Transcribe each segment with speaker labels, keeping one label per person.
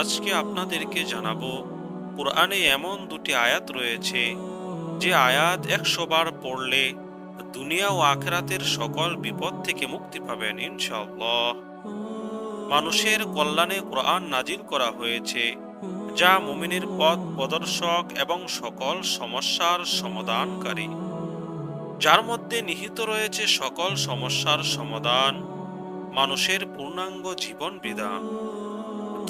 Speaker 1: আজকে আপনাদেরকে জানাব, কোরআনে এমন দুটি আয়াত রয়েছে, যে আয়াত একশো বার পড়লে দুনিয়া ও আখেরাতের সকল বিপদ থেকে মুক্তি পাবেন ইনশাআল্লাহ। মানুষের কল্যাণে কোরআন নাজিল করা হয়েছে, যা মুমিনের পথ প্রদর্শক এবং সকল সমস্যার সমাধানকারী। যার মধ্যে নিহিত রয়েছে সকল সমস্যার সমাধান মানুষের পূর্ণাঙ্গ জীবন বিধান।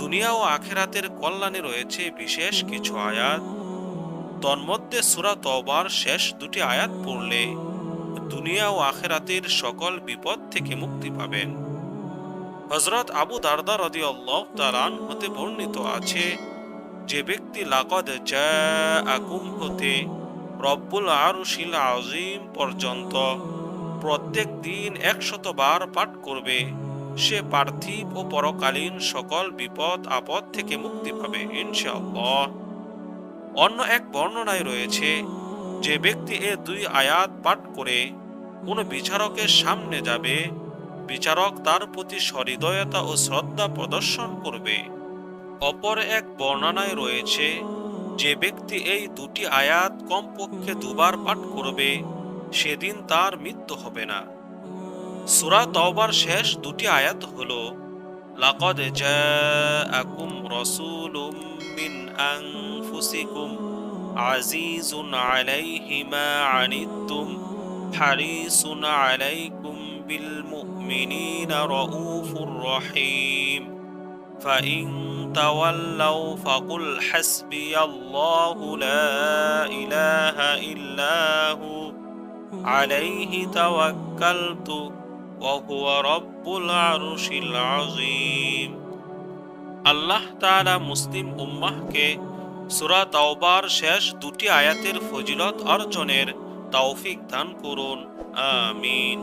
Speaker 1: দুনিয়া ও আখেরাতের কল্যাণে রয়েছে বিশেষ কিছু আয়াত। তন্মধ্যে সুরা তবার শেষ দুটি আয়াত পড়লে দুনিয়া ও আখেরাতের সকল বিপদ থেকে মুক্তি পাবেন। হজরত আবু দারদা রদি আল্লাহ তালান হতে বর্ণিত আছে, যে ব্যক্তি লাকদ আকুম হতে রব্বুল আরুশিল আজিম পর্যন্ত প্রত্যেক দিন একশতবার পাঠ করবে। সে পার্থিব ও পরকালীন সকল বিপদ, আপদ থেকে মুক্তি পাবে, ইনশাআল্লাহ। অন্য এক বর্ণনায় রয়েছে, যে ব্যক্তি এ দুই আয়াত পাঠ করে কোনো বিচারকের সামনে যাবে, বিচারক তার প্রতি সহৃদয়তা ও শ্রদ্ধা প্রদর্শন করবে। অপর এক বর্ণনায় রয়েছে, যে ব্যক্তি এই দুটি আয়াত কমপক্ষে দুবার পাঠ করবে সেদিন তার মৃত্যু হবে না সূরা তওবার শেষ দুটি আয়াত হলো লাকাদ জাআকুম রাসূলুম মিন আনফুসিকুম আজিজুন আলাইহি মা আনিতুম হারিসুন আলাইকুম বিল মুমিনিনা রাউফুর রহিম فإن تولوا فقل حسبي الله لا إله إلا هو عليه توكلت وهو رب العرش العظيم আল্লাহ তাআলা মুসলিম উম্মাহকে সূরা তাওবার শেষ দুটি আয়াতের ফজিলত অর্জনের তৌফিক দান করুন আমিন